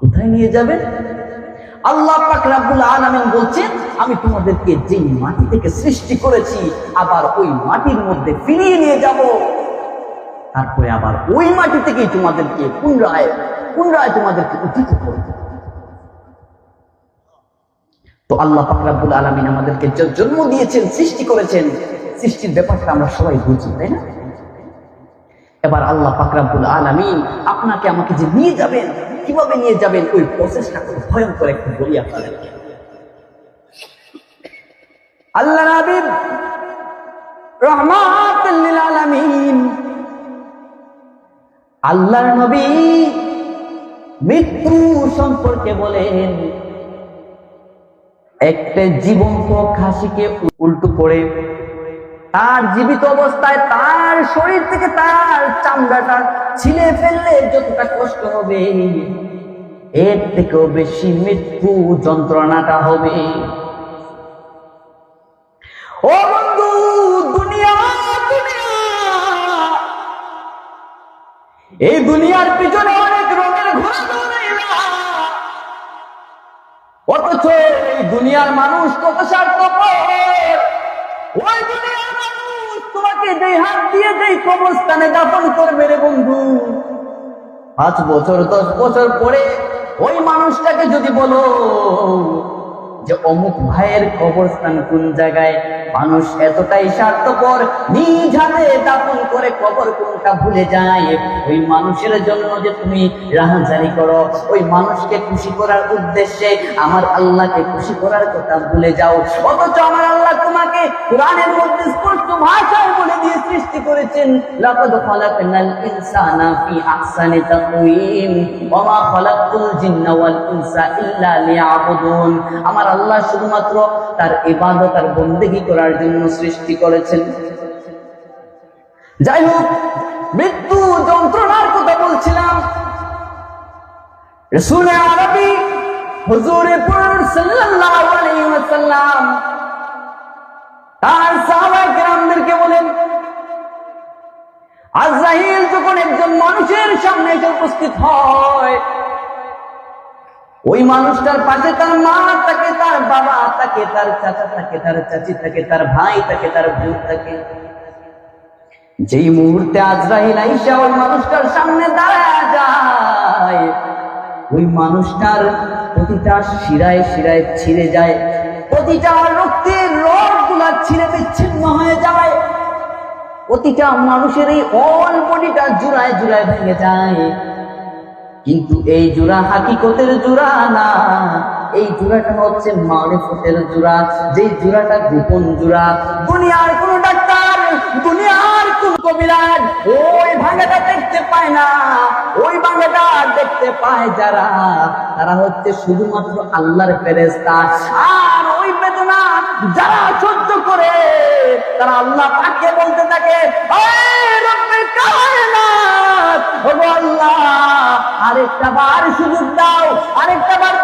কোথায় নিয়ে যাবেন? আল্লাহ পাক রাব্বুল আলামিন বলছেন, আমি তোমাদেরকে যেই মাটি থেকে সৃষ্টি করেছি, আবার ওই মাটির মধ্যে ফিরিয়ে নিয়ে যাব। তারপরে আবার ওই মাটি থেকেই তোমাদেরকে পুনরায় পুনরায় তোমাদেরকে উঠিত করব? তো আল্লাহ পাক রাব্বুল আলামিন আমাদেরকে জন্ম দিয়েছেন, সৃষ্টি করেছেন, সৃষ্টির ব্যাপারটা আমরা সবাই বুঝি, তাই না? এবার আল্লাহ পাকরাবুল আলামিন আপনাকে আমাকে যে নিয়ে যাবেন কীভাবে নিয়ে যাবেন? ওই প্রসেসটা খুব ভয়ঙ্কর একটু বলি আপনাদেরকে আল্লাহ নবী রহমাতুল্লিল আলামিন নবী মৃত্যু সম্পর্কে বলেন, একটা জীবন্ত খাসিকে উল্টো করে তার জীবিত অবস্থায় তার শরীর থেকে তার চামড়াটা ছিলে ফেললে যতটা কষ্ট হবে, এর থেকেও বেশি মৃত্যু যন্ত্রণাটা হবে। ও বন্ধু এই দুনিয়ার পিছনে অনেক রঙের ঘোরা অথচ এই দুনিয়ার মানুষ কত স্বার্থপর ওই দুনিয়ার মানুষ তোমাকে যেই হাত দিয়ে যেই কবরস্থানে দাফন করবে রে বন্ধু। পাঁচ বছর, দশ বছর পরে ওই মানুষটাকে যদি বলো যে অমুক ভাইয়ের কবরস্থান কোন জায়গায়, মানুষ এতটাই স্বার্থপর, নিজ হাতে দাফন করে কবর কোনটা ভুলে যায়? ওই মানুষের জন্য যে তুমি রাহাজারি করো, ওই মানুষকে খুশি করার উদ্দেশ্যে আমার আল্লাহকে খুশি করার কথা ভুলে যাও। অথচ আমার আল্লাহ তোমাকে কোরআনের মধ্যে স্পষ্ট ভাষায় বলে দিয়ে সৃষ্টি করেছেন, লাকাদ খালাকনাল ইনসানা ফি আহসানি তাকওয়িম, ওয়া মা খালাকতুল জিন্না ওয়াল ইনসা ইল্লা লিয়াবুদুন। আমার আল্লাহ শুধুমাত্র তার ইবাদত আর বন্দেগী করার জন্য সৃষ্টি করেছেন। যাই হোক, মৃত্যু যন্ত্রণার কথা বলছিলাম। রসুল আরবি হুজুরে পুর সাল্লাল্লাহু আলাইহি ওয়াসাল্লাম তার সাহাবা কেরামদেরকে বলেন আজরাইল যখন একজন মানুষের সামনে এসে উপস্থিত হয়, ওই মানুষটার পাশে তার মা থাকে, তার বাবা থাকে, তার চাচা থাকে, তার চাচি থাকে, তার ভাই থাকে, তার বোন থাকে। যেই মুহূর্তে আজরাইল আইসা ওই মানুষটার সামনে দাঁড়ায় যায়, ওই মানুষটার প্রতিটা শিরায় শিরায় ছিঁড়ে যায়। প্রতিটা রক্তের রডগুলা ছিঁড়ে বিচ্ছিন্ন হয়ে যায়। প্রতিটা মানুষের এই অল বডিটা জোড়ায় জোড়ায় ভেঙে যায়। কিন্তু এই জোড়া হাকিকতের জোড়া না। এই জোড়াটা হচ্ছে মারিফতের জোড়া। যেই জোড়াটা গোপন জোড়া। দুনিয়ার কোন ডাক্তার, দুনিয়ার কোন কবিরাজ ওই ভাঙাটা দেখতে পায় না। ওই ভাঙাটা দেখতে পায় যারা। তারা হচ্ছে শুধুমাত্র আল্লাহর ফেরেস্তা আর যারা সহ্য করে তারা আল্লাহ পাকে বলতে থাকে "এই রব্বে কায়নাত, আরেকটা বার সুযোগ দাও, আরেকটা বার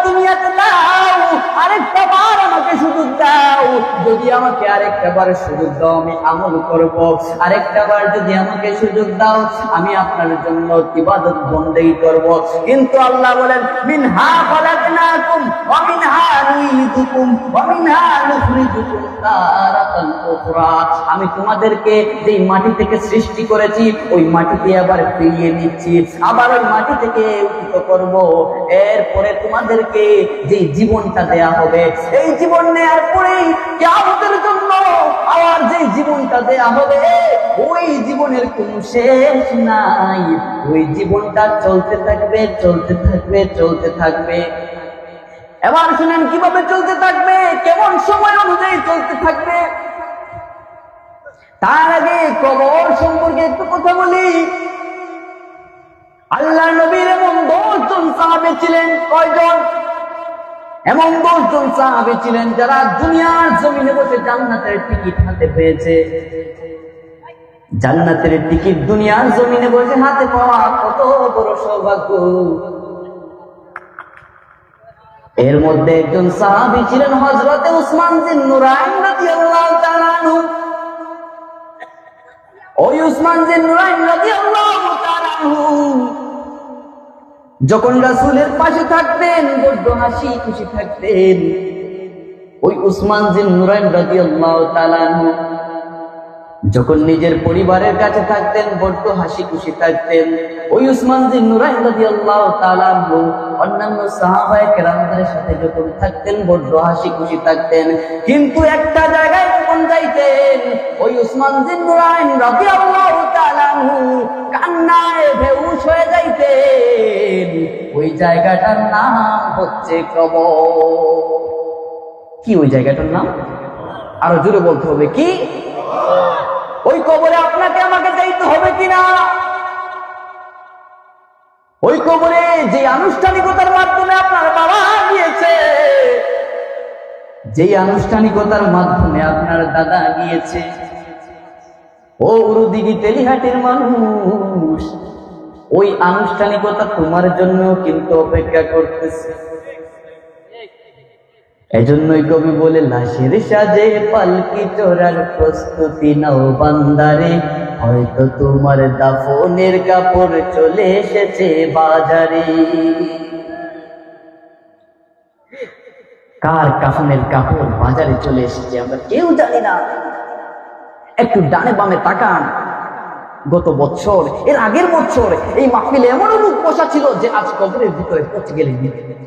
দাও, আরেকটা বার আমাকে সুযোগ দাও। যদি আমাকে আরেকটা বার সুযোগ দাও, আমি আমল করব। আরেকটা বার যদি আমাকে সুযোগ দাও, আমি আপনার জন্য ইবাদত বন্দেই করব। কিন্তু আল্লাহ বলেন, মিনহা খলাকনাকুম ওয়া নুইদুকুম ওয়া নুখরিজুকুম তারাতান উখরা। আমি তোমাদেরকে যেই মাটি থেকে সৃষ্টি করেছি, ওই মাটিতে আবার ফিরিয়ে নিচ্ছি আবার ওই মাটি থেকে উঠিত করব। এরপরে তোমাদেরকে যে জীবনটা দেয়া হবে, এই জীবন নেয়ার পরেই কিয়ামতের জন্য আবার যে জীবনটা দেয়া হবে, ওই জীবনের কোনো শেষ নাই। ওই জীবনটা চলতে থাকবে চলতে থাকবে চলতে থাকবে। এবার শুনেন, কীভাবে চলতে থাকবে? কেমন সময় অনুযায়ী চলতে থাকবে? তার আগে কবর সম্পর্কে একটু কথা বলি। আল্লাহ নবীর এমন দশজন সাহাবে ছিলেন, কয়জন? এমন দশজন সাহাবে ছিলেন যারা দুনিয়ার জমিনে বসে জান্নাতের টিকিট হাতে পেয়েছে। জান্নাতের টিকিট দুনিয়ার জমিনে বসে হাতে পাওয়া কত বড় সৌভাগ্য। এর মধ্যে একজন সাহাবি ছিলেন হজরতে উসমান বিন নুরাইন ওই উসমান বিন নুরাইন রাদিয়াল্লাহু যখন রাসূলের পাশে থাকতেন বড্ড হাসি, খুশি থাকতেন। ওই উসমান জিন নুরাইন তাআলা আনহু যখন নিজের পরিবারের কাছে থাকতেন বড্ড হাসি, খুশি থাকতেন, ওই উসমান জিন নুরাইন তাআলা আনহু অন্যান্য সাহাবায়ে কেরামদের সাথে যখন থাকতেন বড্ড হাসি, খুশি থাকতেন। কিন্তু একটা জায়গায় যখন যাইতেন, ওই উসমান জিন নুরাইন তাআলা আনহু জায়গাটার নাম হচ্ছে কবর। কি ওই জায়গাটার নাম? আরও জোরে বলতে হবে, কি? ওই কবরে আপনাকে আমাকে যাইতে হবে কিনা? ওই কবরে যে আনুষ্ঠানিকতার মাধ্যমে আপনার বাবা গিয়েছে, যেই আনুষ্ঠানিকতার মাধ্যমে আপনার দাদা গিয়েছে ও উরুদিঘি তেলিহাটির মানুষ, ওই আনুষ্ঠানিকতা তোমার জন্য কিন্তু অপেক্ষা করতেছে। এজন্যই কবি বলে, লাশের সাজে পালকি চোরার প্রস্তুতি নাও বান্দারে, হয়তো তোমার দাফনের কাপড় চলে এসেছে বাজারে। কার কাফনের কাপড় বাজারে চলে এসেছে আমরা কেউ জানি না। একটু ডানে বামে তাকান। গত বছর, এর আগের বছর এই মাহফিলে এমন রূপ বসা ছিল যে আজ কবরের ভিতরে পচে গেলে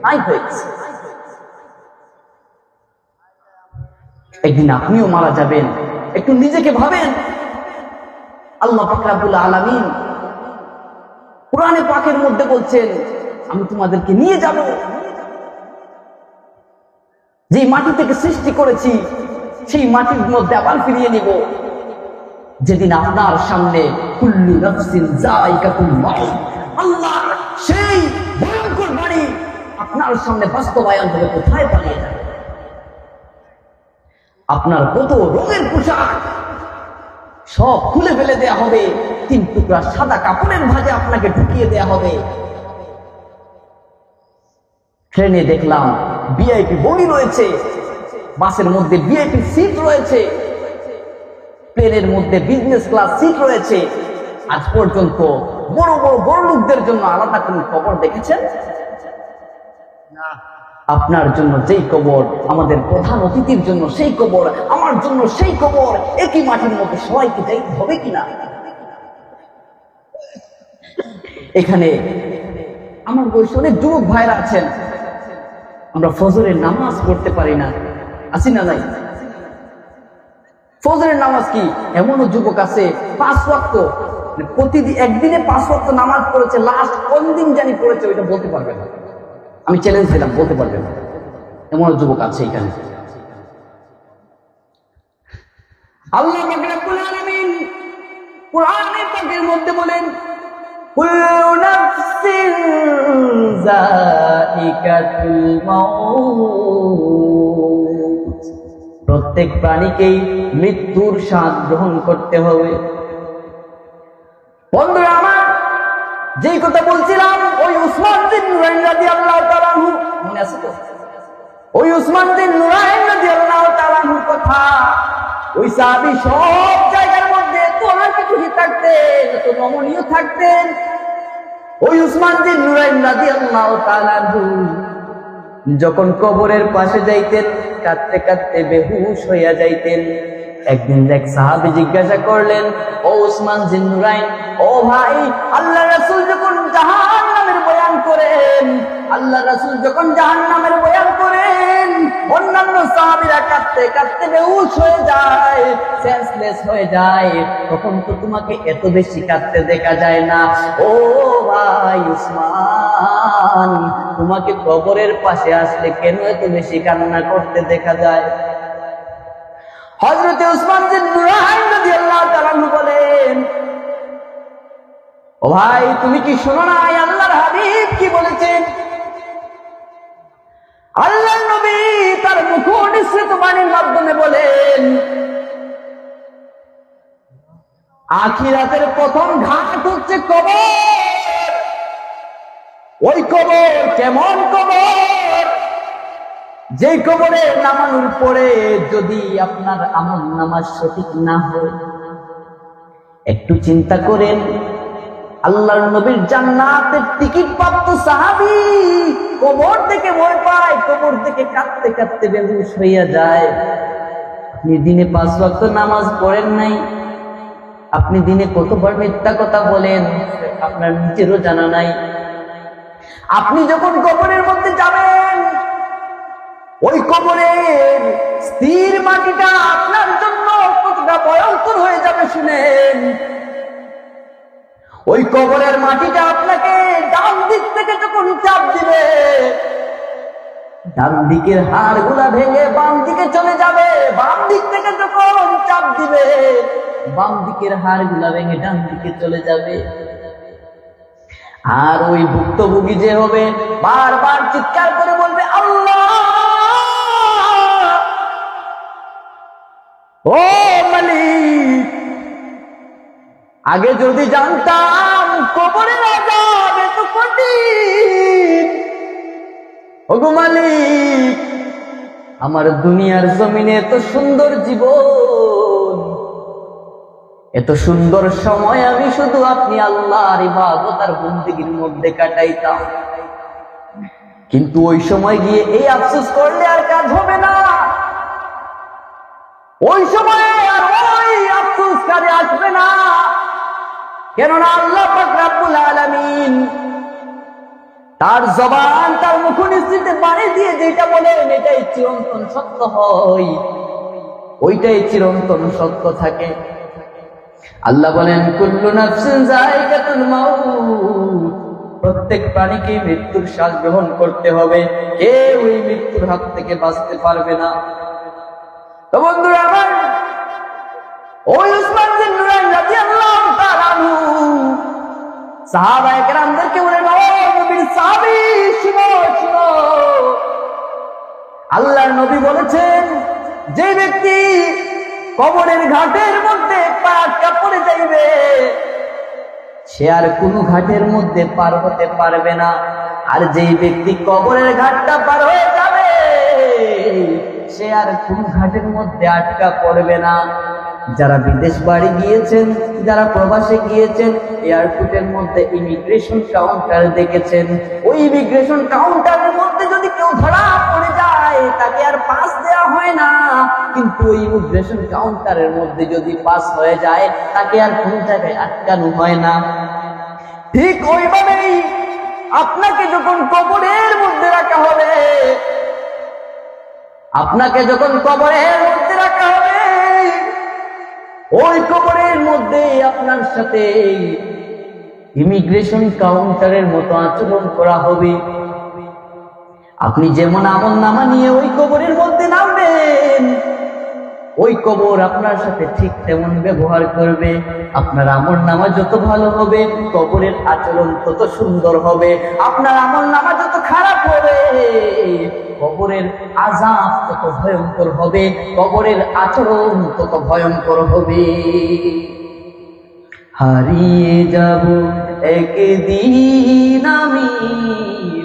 নাই হয়েছে। একদিন আপনিও মারা যাবেন। একটু নিজেকে ভাবেন। আল্লাহ ফাকরাবুল আলামিন কোরআনে পাকের মধ্যে বলছেন, আমি তোমাদেরকে নিয়ে যাব। যে মাটি থেকে সৃষ্টি করেছি, সেই মাটির মধ্যে আবার ফিরিয়ে নিব। যেদিন আপনার সামনে কুল্লু নফসিন জায়গাতুল মাউত আল্লাহ সেই ভয়ঙ্কর বাণী আপনার সামনে বাস্তবায়ন হয়ে কোথায় পালিয়ে যাবে? আপনার কত রঙের পোশাক সব খুলে ফেলে দেয়া হবে, তিন টুকরা সাদা কাপড়ের ভাজে আপনাকে ঢুকিয়ে দেয়া হবে। ট্রেনে দেখলাম বিআইপি বগি রয়েছে, বাসের মধ্যে বিআইপি সিট রয়েছে। প্লেনের মধ্যে বিজনেস ক্লাস সিট রয়েছে। আজ পর্যন্ত বড় বড় বড় লোকদের জন্য আলাদা কোন খবর দেখেছেন? আপনার জন্য যেই কবর আমাদের প্রধান অতিথির জন্য সেই কবর আমার জন্য সেই কবর একই মাটির মধ্যে সবাইকে যাইতে হবে কিনা? এখানে আমার বয়সে অনেক যুবক ভাইরা আছেন। আমরা ফজরের নামাজ পড়তে পারি না। আছি না নাই ফজরের নামাজ কি? এমনও যুবক আছে, পাঁচ ওয়াক্ত মানে প্রতিদিন একদিনে পাঁচ ওয়াক্ত নামাজ পড়েছে লাস্ট কোন দিন জানি পড়েছে, ওইটা বলতে পারবে না। আমি চ্যালেঞ্জ দিলাম, বলতে পারবেন না। এমন যুবক আছে এখানে। আল্লাহ পাকের মধ্যে বলেন, কুল্লু নাফসিন যায়িকাতুল মাউত। প্রত্যেক প্রাণীকেই মৃত্যুর স্বাদ গ্রহণ করতে হবে। বন্ধুরা আমার, যেই কথা বলছিলাম, ওই উসমান মনে তো? ওই উসমান বিন নুরাইন রাদিয়াল্লাহু তাআলা কথা। ওই সাহাবী সব জায়গার মধ্যে এত হাসি খুশি থাকতেন এত নমনীয় থাকতেন। ওই উসমান বিন নুরাইন রাদিয়াল্লাহু তাআলা যখন কবরের পাশে যাইতেন কাঁদতে কাঁদতে বেহুশ হইয়া যাইতেন। একদিন এক সাহাবি জিজ্ঞাসা করলেন, ও উসমান জিন্নুরাইন ও ভাই, আল্লাহ রাসূল যখন জাহান নামের বয়ান করেন, আল্লাহ রাসূল যখন জাহান নামের বয়ান করেন, অন্যান্য সাহাবীরা কাঁদতে কাঁদতে বেহুশ হয়ে যায় সেন্সলেস হয়ে যায়। তখন তো তোমাকে এত বেশি কাঁদতে দেখা যায় না। ও ভাই উসমান তোমাকে কবরের পাশে আসলে কেন এত বেশি কান্না করতে দেখা যায়? হজরতে উসমান বলেন, ও ভাই, তুমি কি শোনো না আল্লাহর হাবিব কি বলেছেন? আল্লাহর নবী তার মুখ নিঃসৃত বাণীর মাধ্যমে বলেন, আখিরাতের প্রথম ঘাট হচ্ছে কবর। ওই কবর, কেমন কবর? যে কবরে নামানোর পরে যদি আপনার আমল নামাজ সঠিক না হয়, একটু চিন্তা করেন, আল্লাহর নবীর জান্নাতের টিকিট প্রাপ্ত সাহাবি কবর থেকে ভয় পায়, কবর থেকে কাঁদতে কাঁদতে বেহুশ হইয়া যায়। আপনি দিনে পাঁচ ওয়াক্ত নামাজ পড়েন নাই, আপনি দিনে কতবার মিথ্যা কথা বলেন, আপনার নিজেরও জানা নাই। আপনি যখন কবরের মধ্যে যাবেন, ওই কবরের স্থির মাটিটা আপনার জন্য কতটা ভয়ঙ্কর হয়ে যাবে শুনেন। ওই কবরের মাটিটা আপনাকে ডান দিক থেকে যখন চাপ দিবে, ডান দিকের হাড়গুলা ভেঙে বাম দিকে চলে যাবে। বাম দিক থেকে যখন চাপ দিবে, বাম দিকের হাড়গুলা ভেঙে ডান দিকে চলে যাবে। আর ওই ভুক্তভোগী যে হবে, বারবার চিৎকার করে বলবে, আল্লাহ! ও মালিক, আগে যদি জানতাম কবরের আজাব এত কঠিন। ওগো মালিক, আমার দুনিয়ার জমিনে এত সুন্দর জীবন। এত সুন্দর সময় আমি শুধু আপনি আল্লাহর ইবাদত আর বন্দিগির মধ্যে কাটাইতাম। কিন্তু ওই সময় গিয়ে এই আফসোস করলে আর কাজ হবে না। ওই সময় আর ওই আফসোস কাজে আসবে না। কেননা আল্লাহ রাব্বুল আলামিন তার জবান তার মুখনিশ্চিতে বাড়ি দিয়ে যেটা বলেন, এটাই চিরন্তন সত্য হয়। ওইটাই চিরন্তন সত্য থাকে। আল্লাহ বলেন, কুল্লু প্রত্যেক প্রাণীকে মৃত্যুর শ্বাস গ্রহণ করতে হবে। কেউ ওই মৃত্যুর হাত থেকে বাঁচতে পারবে না। তো বন্ধুরা, আমার ওই উসমান আল্লাহর নবী বলেছেন, যে ব্যক্তি কবরের ঘাটের মধ্যে পা আটকা পড়ে যাইবে। সে আর কোনো ঘাটের মধ্যে পার হতে পারবে না। আর যেই ব্যক্তি কবরের ঘাটটা পার হয়ে যাবে, সে আর কোন ঘাটের মধ্যে আটকা পড়বে না। যারা বিদেশ বাড়ি গিয়েছেন, যারা প্রবাসে গিয়েছেন, এয়ারপোর্টের মধ্যে ইমিগ্রেশন কাউন্টার দেখেছেন। ওই ইমিগ্রেশন কাউন্টারের মধ্যে যদি কেউ ধরা পড়ে তাকে আর পাস দেওয়া হয় না। কিন্তু ওই ইমিগ্রেশন কাউন্টারের মধ্যে যদি পাস হয়ে যায়, তাকে আর কোন জায়গায় আটকানো হয় না। ঠিক ওইভাবেই আপনাকে যখন কবরের মধ্যে রাখা হবে, আপনাকে যখন কবরের মধ্যে রাখা হবে, ওই কবরের মধ্যে আপনার সাথে ইমিগ্রেশন কাউন্টারের মতো আচরণ করা হবে। আপনি যেমন আমল নামা নিয়ে ওই কবরের মধ্যে নামবেন, ওই কবর আপনার সাথে ঠিক তেমন ব্যবহার করবে। আপনার আমল নামা যত ভালো হবে, কবরের আচরণ তত সুন্দর হবে। আপনার আমল নামা যত খারাপ হবে, কবরের আজাব তত ভয়ঙ্কর হবে, কবরের আচরণ তত ভয়ঙ্কর হবে। হারিয়ে যাব একদিন আমি।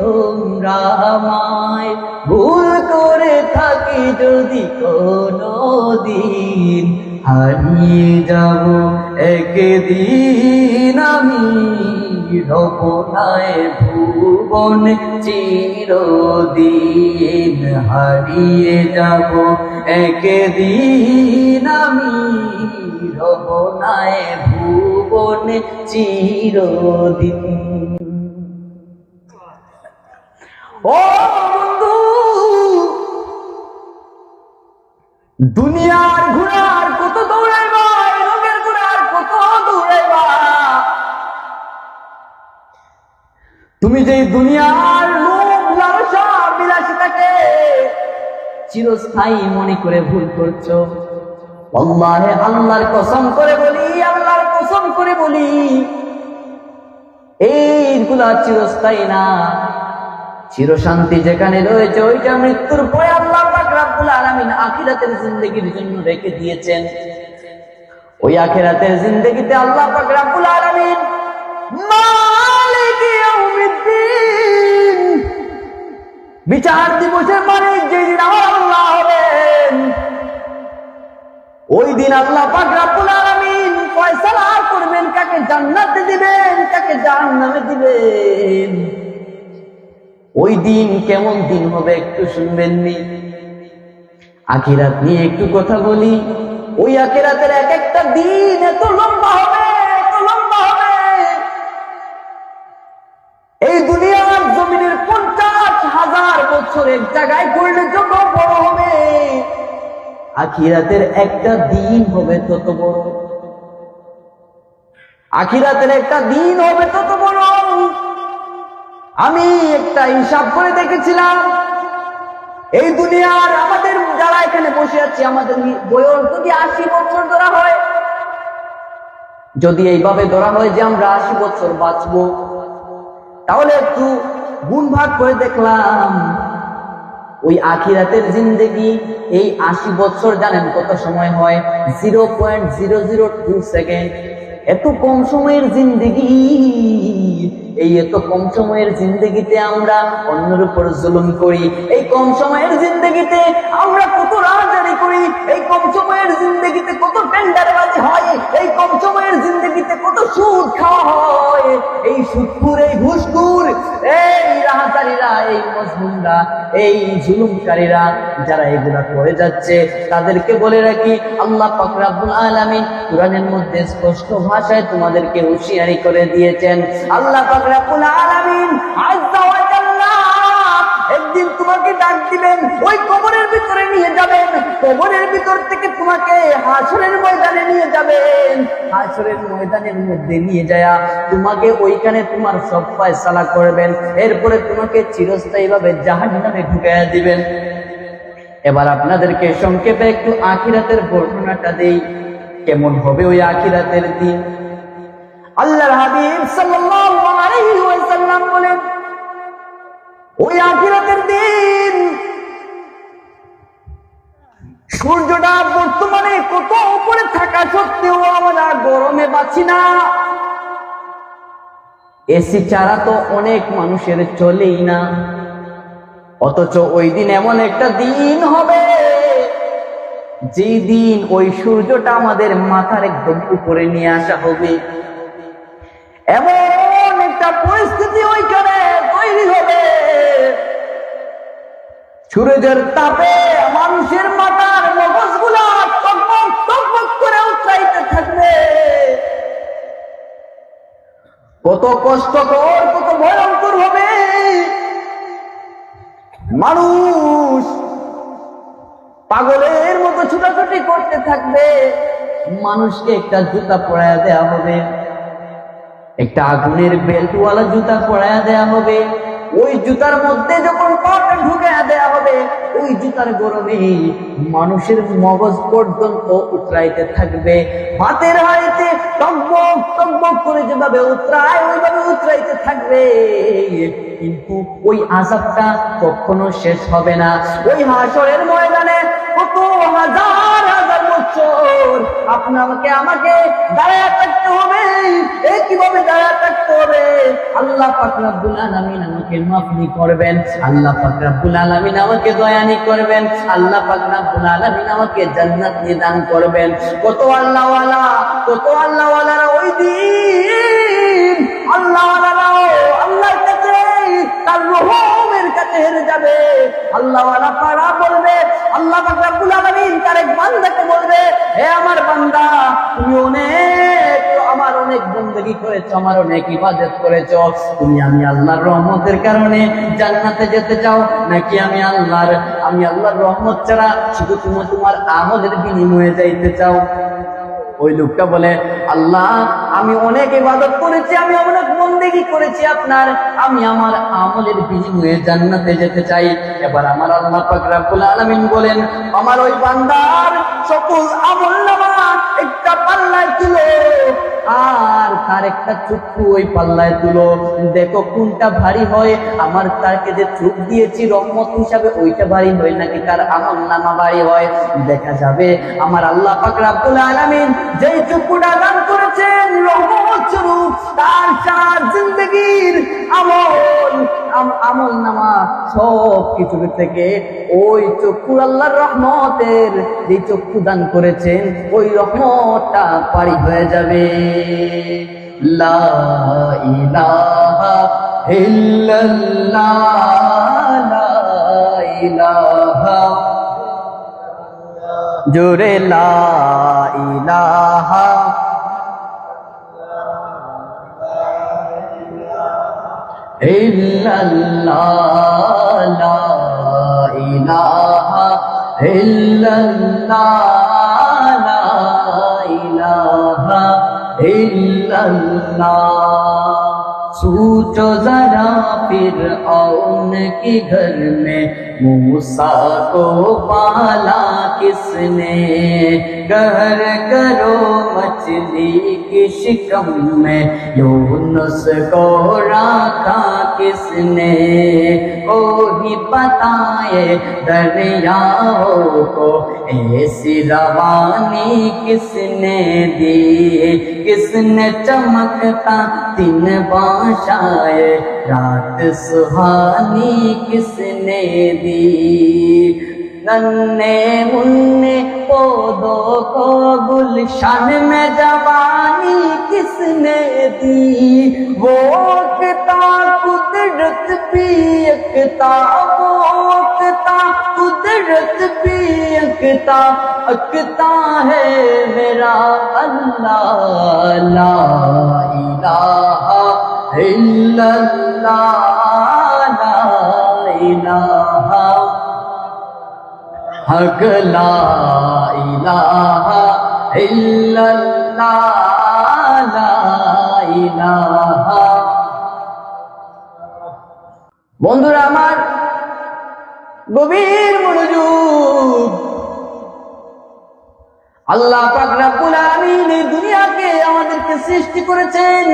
তোমরা আমায় ভুল করে থাকি যদি কোনো দিন। হারিয়ে যাব একদিন আমি রবনায় ভুবন চিরদিন। হারিয়ে যাব একদিন আমি রবনায় ভুবন চিরদিন। বন্ধু, দুনিয়ার ঘোড়ার কত দৌড়াইবা রোগের ঘোড়ার কত দৌড়াইবা তুমি যে দুনিয়ার লোভ, লালসা, বিলাসিতাকে চিরস্থায়ী মনে করে ভুল করছ আল্লাহে আল্লাহর কসম করে বলি, আল্লাহর কসম করে বলি এইগুলা চিরস্থায়ী না। চিরশান্তি যেখানে রয়েছে, ওইটা মৃত্যুর পরে আল্লাহ রাব্বুল আলামিন আখিরাতের জিন্দেগির জন্য রেখে দিয়েছেন। ওই আখিরাতের জিন্দেগিতে আল্লাহ পাক রাব্বুল আলামিন বিচার দিবসের মালিক যেদিন আমার আল্লাহ হবেন, ওই দিন আল্লাহ পাক রাব্বুল আলামিন ফয়সালা করবেন, কাকে জান্নাতে দিবেন, কাকে জাহান্নামে দিবেন। ওই দিন কেমন দিন হবে একটু শুনবেন নি আখিরাত নিয়ে একটু কথা বলি। ওই আখিরাতের এক একটা দিন এত লম্বা হবে, এত লম্বা হবে। এই দুনিয়ার জমিনের পঞ্চাশ হাজার বছর এক জায়গায় করলে যত বড় হবে। আখিরাতের একটা দিন হবে তত বড়। আখিরাতের একটা দিন হবে তত বড়। আমি একটা হিসাব করে দেখেছিলাম। এই দুনিয়ার আমাদের যারা এখানে বসে আছি, আমাদের বয়স যদি আশি বছর ধরা হয়, যদি এইভাবে ধরা হয় যে আমরা আশি বছর বাঁচবো, তাহলে একটু গুণ ভাগ করে দেখলাম। ওই আখিরাতের জিন্দেগি এই আশি বছর জানেন কত সময় হয়? Zero point zero zero two second. এত কম সময়ের জিন্দেগি। এই এত কম সময়ের জিন্দগিতে আমরা অন্যের উপর জুলুম করি, এই কম সময়ের জিন্দগিতে আমরা কত করি, এই কম সময়ের জিন্দগিতে কত টেন্ডারবাজি হয়, এই কম সময়ের জিন্দগিতে কত সুদ খাওয়া হয়, এই সুদপুর এই এই এই এই জুলুমকারীরা, যারা এগুলা করে যাচ্ছে, তাদেরকে বলে রাখি, আল্লাহ পাকরাবুল আলামিন কোরআনের মধ্যে স্পষ্ট ভাষায় তোমাদেরকে হুঁশিয়ারি করে দিয়েছেন। আল্লাহ পাকরাবুল আলামিন একদিন তোমাকে ডাক দিবেন, ওই কবরের ভিতরে নিয়ে যাবেন। কবরের ভিতর থেকে তোমাকে হাসরের ময়দানে নিয়ে যাবেন। হাসরের ময়দানের মধ্যে নিয়ে যায় তোমাকে ওইখানে তোমার সব ফয়সালা করবেন। এরপরে তোমাকে চিরস্থায়ী ভাবে জাহান নামে ঢুকাইয়া দিবেন। এবার আপনাদেরকে সংক্ষেপে একটু আখিরাতের বর্ণনাটা দেই। কেমন হবে ওই আখিরাতের দিন? আল্লাহর হাবিব সাল্লাল্লাহু আলাইহি ওয়াসাল্লাম বলেন, ওই আখিরাতের দিন সূর্যটা বর্তমানে কত উপরে থাকা সত্ত্বেও আমরা গরমে বাঁচি না। এসি ছাড়া তো অনেক মানুষের চলেই না। অথচ ওই দিন এমন একটা দিন হবে, যেই দিন ওই সূর্যটা আমাদের মাথার একদম উপরে নিয়ে আসা হবে। এমন সূর্যের তাপে মানুষের মাথার মগজগুলা টকবক টকবক করে উৎসাহিত থাকবে। কত কষ্টকর কত ভয়ঙ্কর হবে। মানুষ পাগলের মতো ছুটাছুটি করতে থাকবে। মানুষকে একটা জুতা পরায়া দেয়া হবে। একটা আগুনের বেল্টওয়ালা জুতা পরায়া দেয়া হবে। ওই জুতার মধ্যে যখন হবে ওই জুতার গরমে মানুষের মগজ পর্যন্ত উতরাইতে থাকবে। হাতের হাড়িতে টকবক টকবক করে যেভাবে উতরায়, ওইভাবে উতরাইতে থাকবে। কিন্তু ওই আজাবটা কখনো শেষ হবে না। ওই হাসরের ময়দানে বছর আপনাকে আমাকে দাঁড়ায় থাকতে হবে। এ কীভাবে দাঁড়ায় থাকতে হবে? আল্লাহ পাক রব্বুল আলামিন আমাকে মাফনি করবেন। আল্লাহ পাক রব্বুল আলামিন আমাকে দয়ানি করবেন। আল্লাহ পাক রব্বুল আলামিন আমাকে জান্নাত নিদান করবেন। কত আল্লাহওয়ালা, কত আল্লাহওয়ালারা ওই দিন আল্লাহ হেরে যাবে। আল্লাহ পারা বলবে, আল্লাহ তার এক বান্দাকে বলবে, হে আমার বান্দা, তুমি অনেক, আমার অনেক বন্দগি করেছ, আমার অনেক ইবাদত করেছ। তুমি আমি আল্লাহর রহমতের কারণে জান্নাতে যেতে চাও? নাকি আমি আল্লাহর আমি আল্লাহর রহমত ছাড়া শুধু তুমি, তোমার আমলের বিনিময়ে যাইতে চাও? ওই লোকটা বলে, আল্লাহ, আমি অনেক ইবাদত করেছি, আমি অনেক বন্দেগি করেছি আপনার। আমি আমার আমলের বিনিময়ে জান্নাতে যেতে চাই। এবার আমার আল্লাহ পাক রাব্বুল আলামিন বলেন, আমার ওই বান্দার সকল আমল নামা একটা পাল্লায় তুলো, আর তার একটা চক্ষু ওই পাল্লায় তুলো। দেখো কোনটা ভারী হয়, আমার তাকে যে চোখ দিয়েছি রহমত হিসাবে, ওইটা ভারী হয় নাকি তার আমল নামা ভারী হয়। দেখা যাবে আমার আল্লাহ পাক রাব্বুল আলামিন যেই চক্ষুটা দান করেছেন, রহমত স্বরূপ তার চার জিন্দগির আমল আমল নামা সব কিছু থেকে ওই চক্ষু আল্লাহর রহমতের যে চক্ষু দান করেছেন, ওই রহমতটা পারি হয়ে যাবে। জোরে লা ইলাহা। illallah la ilaha illallah la ilaha illallah सोचो जरा फिर आओ उनके घर में मूसा को पाला किसने? घर करो मछली की शिकम में। यूनुस को राखा किसने? ओ ही बताए दरियाओं को, ऐसी रवानी किसने दी? किसने चमकता तीन बाशाए? رات سہانی کس نے دی؟ ننے منے پودوں کو گلشن میں جوانی کس نے دی؟ وہ کتاب قدرت پی اکتا وہ اکتا قدرت پی اکتا اکتا ہے میرا اللہ، لا الہ হক ইলাহা বন্ধুরা আমার গভীর মনোযোগ। আল্লাহ পাক আমিন এই দুনিয়াকে আমাদেরকে সৃষ্টি করেছেন।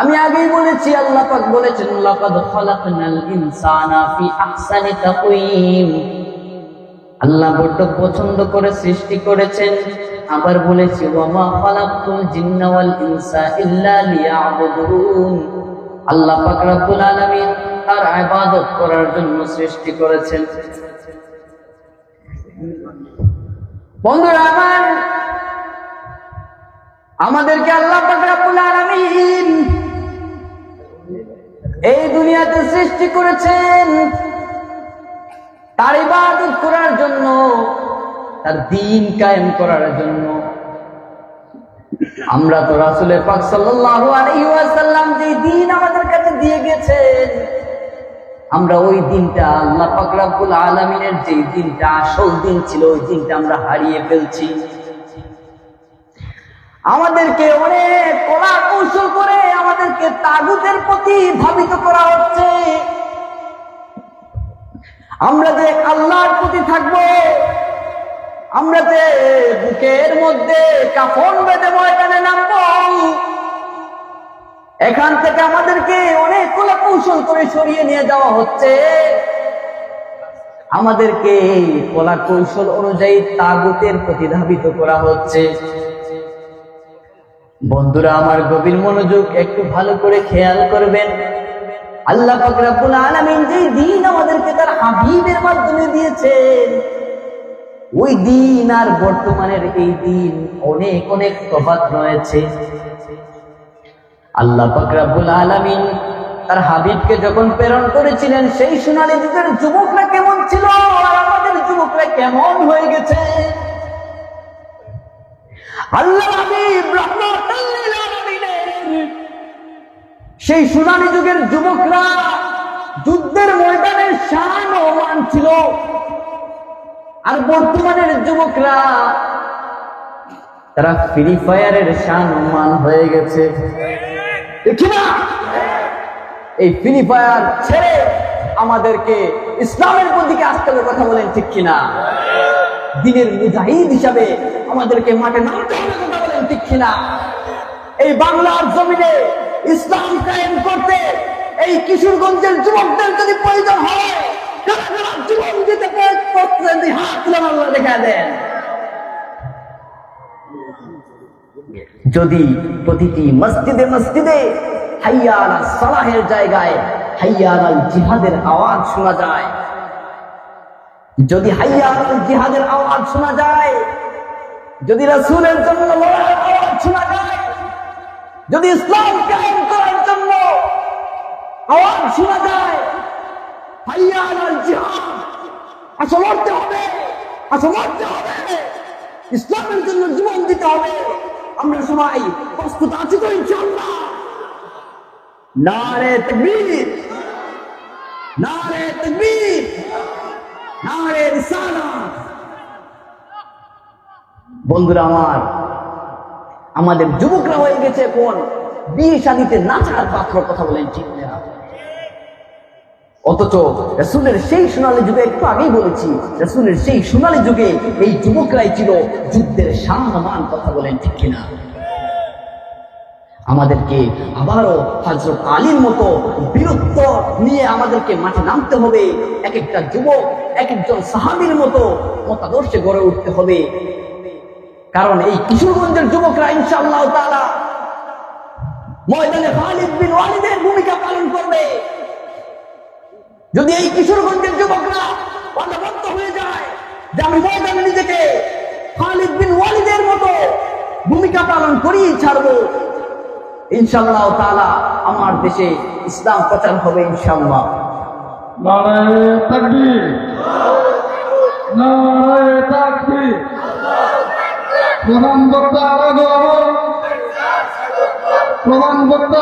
আমি আগেই বলেছি, আল্লাহ পাক বলেছেন, লাকাদ ইনসানা ফি আহসানি তাকওয়িম। আল্লাহ বড্ড পছন্দ করে সৃষ্টি করেছেন। আবার বলেছি, ওয়ামা খালাকতুল জিন্না ওয়াল ইনসা ইল্লা লিয়াবুদুন। আল্লাহ পাক রব্বুল আলামিন তার ইবাদত করার জন্য সৃষ্টি করেছেন। বন্ধুরা, আমার আমাদেরকে আল্লাহ পাক রব্বুল আলামিন এই দুনিয়াতে সৃষ্টি করেছেন তার ইবাদত করার জন্য, তার দিন কায়েম করার জন্য। আমরা তো রাসূলের পাক সাল্লাল্লাহু আলাইহি যে দিন আমাদের কাছে দিয়ে গেছেন আমরা ওই দিনটা আল্লাহ পাক রব্বুল আলামিনের যে দিনটা আসল দিন ছিল, ওই দিনটা আমরা হারিয়ে ফেলছি। আমাদেরকে অনেক কলা কৌশল করে আমাদেরকে তাগুতের প্রতি ধাবিত করা হচ্ছে। আমরা যে আল্লাহর প্রতি থাকব, আমরা যে বুকের মধ্যে কাফন বেঁধে ময়দানে নামবো, এখান থেকে আমাদেরকে অনেক কলা কৌশল করে সরিয়ে নিয়ে যাওয়া হচ্ছে। আমাদেরকে কলা কৌশল অনুযায়ী তাগুতের প্রতি ধাবিত করা হচ্ছে। বন্ধুরা, আমার গভীর মনোযোগ একটু ভালো করে খেয়াল করবেন। আল্লাহ পাক রব্বুল আলামিন যে দিন আমাদেরকে তার হাবিবের মাধ্যমে দিয়েছেন, ওই দিন আর বর্তমানের এই দিন অনেক অনেক তফাৎ রয়েছে। আল্লাহ পাক রব্বুল আলামিন তার হাবিবকে যখন প্রেরণ করেছিলেন, সেই সোনালী যুগের যুবকরা কেমন ছিল? আর আমাদের যুবকরা কেমন হয়ে গেছে? সেই যুগের যুবকরা যুদ্ধের ময়দানে শান ও মান ছিল। আর বর্তমানের যুবকরা, তারা ফ্রি ফায়ারের হয়ে গেছে। দেখি না, এই ফ্রি ফায়ার ছেড়ে আমাদেরকে ইসলামের দিকে আসতে হবে কথা বলেন ঠিক কিনা? দিনের মুজাহিদ হিসাবে আমাদেরকে মাঠে নামতে হবে কথা বলেন ঠিক কিনা? এই বাংলার জমিনে ইসলাম কায়েম করতে এই কিশোরগঞ্জের যুবকদের যদি প্রয়োজন হয় যদি প্রতিটি মসজিদে মসজিদে হাইয়ার সালাহের জায়গায় হাইয়ার জিহাদের আওয়াজ শোনা যায় যদি হাইয়ার জিহাদের আওয়াজ শোনা যায়, যদি রাসূলের জন্য আওয়াজ শোনা যায়, যদি ইসলাম কায়েম করার জন্য আওয়াজ শোনা যায় লড়তে হবে লড়তে হবে, ইসলামের জন্য জীবন দিতে হবে। আমরা সবাই প্রস্তুত আছি তো ইনশাআল্লাহ। নারে তকবীর নারে তকবীর। বন্ধুরা আমার, আমাদের যুবকরা হয়ে গেছে এখন বিয়ে শাদিতে নাচার পাত্র কথা বলেন ঠিক না। অথচ রসুলের সেই সোনালি যুগে, একটু আগেই বলেছি, রসুলের সেই সোনালী যুগে এই যুবকরাই ছিল যুদ্ধের সামমান কথা বলেন ঠিক কিনা। আমাদেরকে আবারও হজরত আলীর মতো বীরত্ব নিয়ে আমাদেরকে মাঠে নামতে হবে। এক একটা যুবক এক একজন সাহাবির মতো মতাদর্শে গড়ে উঠতে হবে। কারণ এই কিশোরগঞ্জের যুবকরা ইনশাআল্লাহ তাআলা ময়দানে খালিদ বিন ওয়ালিদের ভূমিকা পালন করবে। যদি এই কিশোরগঞ্জের যুবকরা অন্তর্ভুক্ত হয়ে যায়, যে আমি ময়দানে নিজেকে খালিদ বিন ওয়ালিদের মতো ভূমিকা পালন করেই ছাড়বো ইনশাল্লাহ তালা আমার দেশে ইসলাম প্রচার হবে ইনশাল্লাহ প্রধান বক্তা প্রধান বক্তা